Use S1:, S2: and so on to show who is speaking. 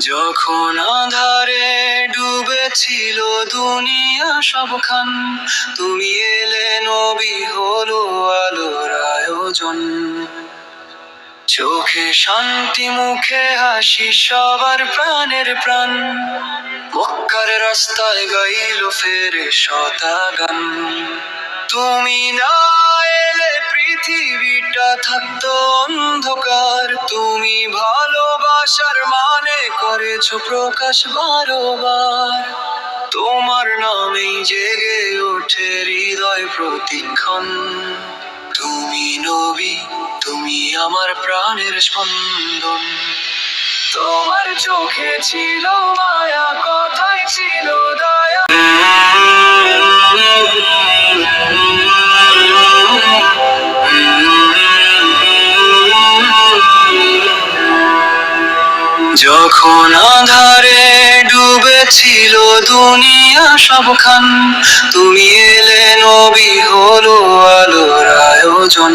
S1: যখন আধারে ডুবেছিল দুনিয়া সবখান, তুমি এলে নবী হলো আলোর আয়োজন। চোখে শান্তি, মুখে হাসি, সবার প্রাণের প্রাণ। মক্কার রাস্তায় গাইল ফেরে শতাগান তুমি না এলে পৃথিবীটা থাকতো অন্ধকার। করেছ প্রকাশ বারোবার। তোমার নামেই জেগে ওঠে হৃদয় প্রতিক্ষণ। তুমি নবী, তুমি আমার প্রাণের স্পন্দন। তোমার চোখে ছিল মায়া, কথাই ছিল যখন আধারে ডুবেছিল দুনিয়া সবখান তুমি এলে নবী হলো আলোর আয়োজন।